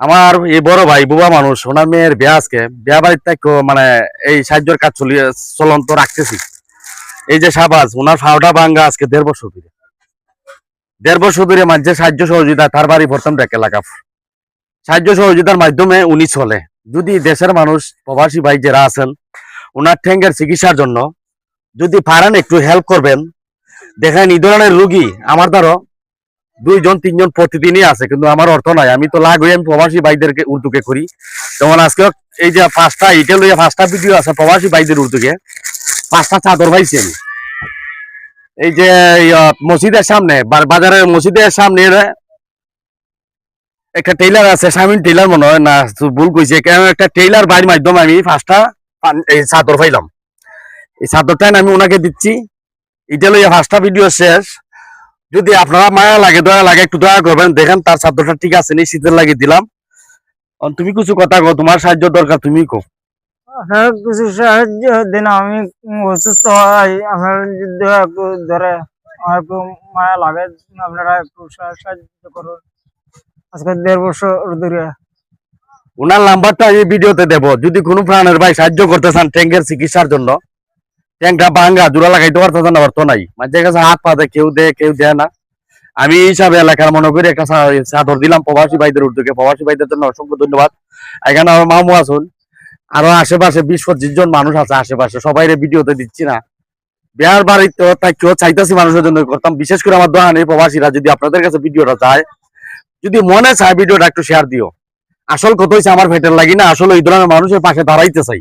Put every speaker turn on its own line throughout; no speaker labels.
আমার এই বড় ভাই, বুবা মানুষ, ওনার মেয়ের বিয়া আজকে। বিয়া বাড়ির মানে এই সাহায্যের কাজ চলিয়ে, চলন্ত রাখতেছি। এই যে সাবাজ ওনার ফাওটা ভাঙ্গা আজকে দেড় বছর ধরে। দেড় বছর ধরে মাঝে সাহায্য সহযোগিতা, তার বাড়ি প্রথম ডেক এলাকা। সাহায্য সহযোগিতার মাধ্যমে উনি চলে। যদি দেশের মানুষ, প্রবাসী ভাই যারা আছেন, ওনার ঠ্যাঙ্গের চিকিৎসার জন্য যদি পারেন একটু হেল্প করবেন। দেখেন এই ধরনের রুগী আমার ধরো দুইজন, তিনজন প্রতিদিনই আছে, কিন্তু আমার অর্থ নাই। আমি তো লাগ হয়ে আমি প্রবাসী ভাইদেরকে উর্দুকে করি। যেমন আজকে এই যে পাঁচটা ইটা লইয়া পাঁচটা ভিডিও আছে, প্রবাসী ভাইদের উর্দুকে। পাঁচটা চাদর পাইছি আমি। এই যে মসজিদের সামনে বাজারের মসজিদের সামনে একটা টেইলার আছে স্বামীন টেইলার মনে হয়, না ভুল কইছে। কেন একটা টেইলার বাড়ির মাধ্যমে আমি পাঁচটা এই চাদর পাইলাম। এই চাদরটাই আমি ওনাকে দিচ্ছি। এটা লইয়া পাঁচটা ভিডিও শেষ। যদি আপনারা মায়া লাগে দয়া লাগে একটু দয়া করবেন। দেখেন তার চাদরটা ঠিক আছে নি শীতের লাগিয়ে দিলাম। তুমি কিছু কথা কো তোমার সাহায্য দরকার তুমি কো
আপনার কিছু সাহায্য দিন আমি অসুস্থ হয় আপনার যদি একটু ধরে আমার একটু মায়া লাগে আপনারা একটু সাহায্য করুন। আজকে দেড় বছর ধরে।
ওনার নাম্বারটা এই ভিডিওতে দেব। যদি কোনো প্রাণের ভাই সাহায্য করতে চান ট্যাঙ্কের চিকিৎসার জন্য। ট্যাঙ্কটা ভাঙ্গা জোড়া লাগাইতে পারতেছেন না অর্থ নাই। মাঝে কাছে হাত পা দেয়, কেউ দেয় কেউ দেয় না। আমি হিসাবে এলাকার, মনে করি, একটা চাদর দিলাম প্রবাসী ভাইদের উদ্যোগে। প্রবাসী ভাইদের জন্য অসংখ্য ধন্যবাদ। এখানে আমার মামু আসুন আরও আশেপাশে বিশ পঁচিশ জন মানুষ আছে আশেপাশে। সবাই ভিডিওতে দিচ্ছি না। বিহার বাড়িতে তাই কেউ চাইতেছি মানুষের জন্য করতাম। বিশেষ করে আমার দোকানে প্রবাসীরা, যদি আপনাদের কাছে ভিডিওটা যায় যদি মনে চায় ভিডিওটা একটু শেয়ার দিও। আসল কত হয়েছে আমার ভেটের লাগি না। আসলে এই ধরনের মানুষের পাশে দাঁড়াইতে চাই।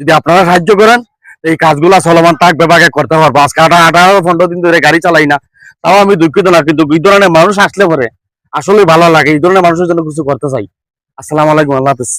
যদি আপনারা সাহায্য করেন এই কাজগুলা চলমান তাক বাকে করতে পারব। আজকে আঠারো পনেরো দিন ধরে গাড়ি চালাই না। তাও আমি দুঃখিত না, কিন্তু এই ধরনের মানুষ আসলে পরে। আসলে ভালো লাগে, এই ধরনের মানুষের জন্য কিছু করতে চাই। আসসালাম আলাইকুম, আল্লাহ হাফিজ।